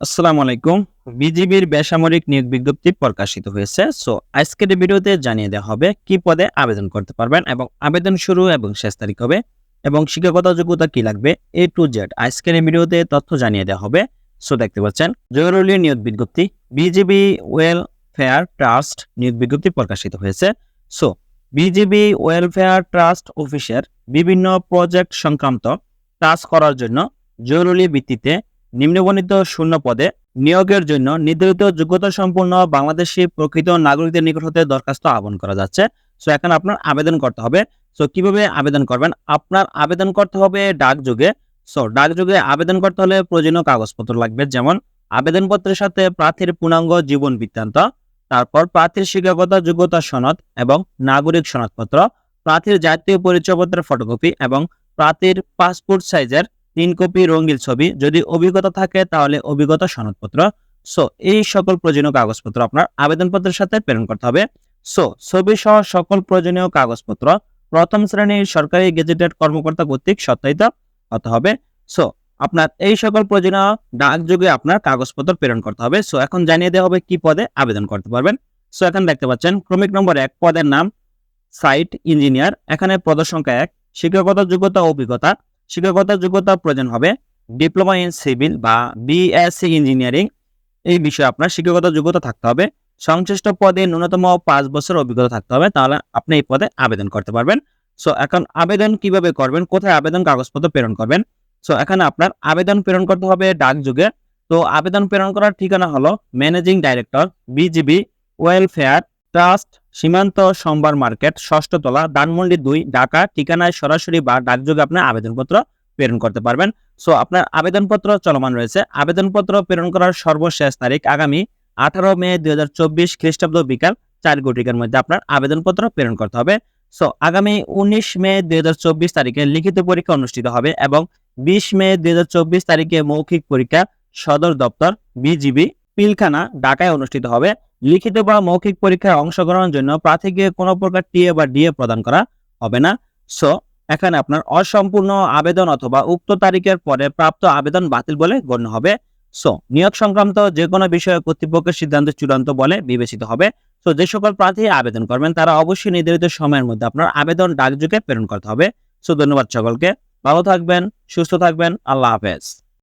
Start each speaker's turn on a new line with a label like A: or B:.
A: আসসালামু আলাইকুম। বিজিবির বেসামরিক নিয়োগ বিজ্ঞপ্তি প্রকাশিত হয়েছে। সো, আজকের ভিডিওতে জানিয়ে দেওয়া হবে কি পদে আবেদন করতে পারবেন এবং আবেদন শুরু এবং শেষ তারিখ হবে এবং শিক্ষাগত যোগ্যতা কি লাগবে এ টু জেড। আজকের ভিডিওতে তথ্য জানিয়ে দেওয়া হবে। সো, দেখতে পাচ্ছেন, জরুরি নিয়োগ বিজ্ঞপ্তি, বিজিবি ওয়েলফেয়ার ট্রাস্ট নিয়োগ বিজ্ঞপ্তি প্রকাশিত হয়েছে। সো, বিজিবি ওয়েলফেয়ার ট্রাস্ট অফিসের বিভিন্ন প্রজেক্ট সংক্রান্ত কাজ করার জন্য জরুরি ভিত্তিতে নিম্নবর্ণিত শূন্য পদে নিয়োগের জন্য নির্ধারিত যোগ্যতা সম্পূর্ণ বাংলাদেশি প্রকৃত নাগরিকদের নিকট হতে দরখাস্ত আহ্বান করা যাচ্ছে। সো এখন আপনার আবেদন করতে হবে। সো কীভাবে আবেদন করবেন? আপনার আবেদন করতে হবে ডাক যুগে। সো ডাক যুগে আবেদন করতে হলে প্রয়োজনীয় কাগজপত্র লাগবে। যেমন, আবেদনপত্রের সাথে প্রার্থীর পূর্ণাঙ্গ জীবন বৃত্তান্ত, তারপর প্রার্থীর শিক্ষাগত যোগ্যতা সনদ এবং নাগরিক সনদপত্র, প্রার্থীর জাতীয় পরিচয়পত্রের ফটোকপি এবং প্রার্থীর পাসপোর্ট সাইজের তিন কপি রঙিন ছবি। যদি অভিজ্ঞতা থাকে, তাহলে অভিজ্ঞতা সনদপত্র। সো এই সকল প্রয়োজনীয় কাগজপত্র আপনার আবেদনপত্রের সাথে প্রেরণ করতে হবে। সো ছবি সহ সকল প্রয়োজনীয় কাগজপত্র প্রথম শ্রেণির সরকারি গেজেটেড কর্মকর্তা কর্তৃক সত্যায়িত হতে হবে। সো আপনার এই সকল প্রয়োজনীয় ডাকযোগে আপনার কাগজপত্র প্রেরণ করতে হবে। সো এখন জানিয়ে দেওয়া হবে কি পদে আবেদন করতে পারবেন। সো এখন দেখতে পাচ্ছেন, ক্রমিক নম্বর এক, পদের নাম সাইট ইঞ্জিনিয়ার। এখানে পদ সংখ্যা এক, শিক্ষাগত যোগ্যতা অভিজ্ঞতা। শিক্ষাগত যোগ্যতা প্রয়োজন হবে ডিপ্লোমা ইন সিভিল বা বিএসসি ইঞ্জিনিয়ারিং। এই বিষয়ে আপনার শিক্ষাগত যোগ্যতা থাকতে হবে। সংশ্লিষ্ট পদে ন্যূনতম পাঁচ বছর অভিজ্ঞতা থাকতে হবে। তাহলে আপনি এই পদে আবেদন করতে পারবেন। সো এখন আবেদন কীভাবে করবেন? কোথায় আবেদন কাগজপত্র প্রেরণ করবেন? সো এখানে আপনার আবেদন প্রেরণ করতে হবে ডাক যুগে। তো, আবেদন প্রেরণ করার ঠিকানা হলো managing director BGB welfare trust, সীমান্ত সোমবার মার্কেট, ষষ্ঠ তলা, ধানমন্ডি দুই, ঢাকা, ঠিকানায় সরাসরি বা ডাকযোগে আপনার আবেদনপত্র প্রেরণ করতে পারবেন। সো, আপনার আবেদনপত্র চলমান রয়েছে। আবেদনপত্র প্রেরণ করার সর্বশেষ তারিখ আগামী আঠারো মে দুই হাজার চব্বিশ খ্রিস্টাব্দ বিকাল চার ঘটিকার মধ্যে আপনার আবেদনপত্র প্রেরণ করতে হবে। সো, আগামী উনিশ মে দুই হাজার চব্বিশ তারিখে লিখিত পরীক্ষা অনুষ্ঠিত হবে এবং বিশ মে দুই হাজার চব্বিশ তারিখে মৌখিক পরীক্ষা সদর দপ্তর, বিজিবি পিলখানা ঢাকায় অনুষ্ঠিত হবে। লিখিত বা মৌখিক পরীক্ষায় অংশগ্রহণের জন্য প্রার্থীকে কোনো প্রকার টিএ বা ডিএ প্রদান করা হবে না। সো, এখানে আপনার অসম্পূর্ণ আবেদন অথবা উক্ত তারিখের পরে প্রাপ্ত আবেদন বাতিল বলে গণ্য হবে। সো, নিয়োগ সংক্রান্ত যে কোনো বিষয়ে কর্তৃপক্ষের সিদ্ধান্ত চূড়ান্ত বলে বিবেচিত হবে। সো, যে সকল প্রার্থী আবেদন করবেন, তারা অবশ্যই নির্ধারিত সময়ের মধ্যে আপনার আবেদন ডাকযোগে প্রেরণ করতে হবে। সো, ধন্যবাদ সকলকে। ভালো থাকবেন, সুস্থ থাকবেন। আল্লাহ হাফেজ।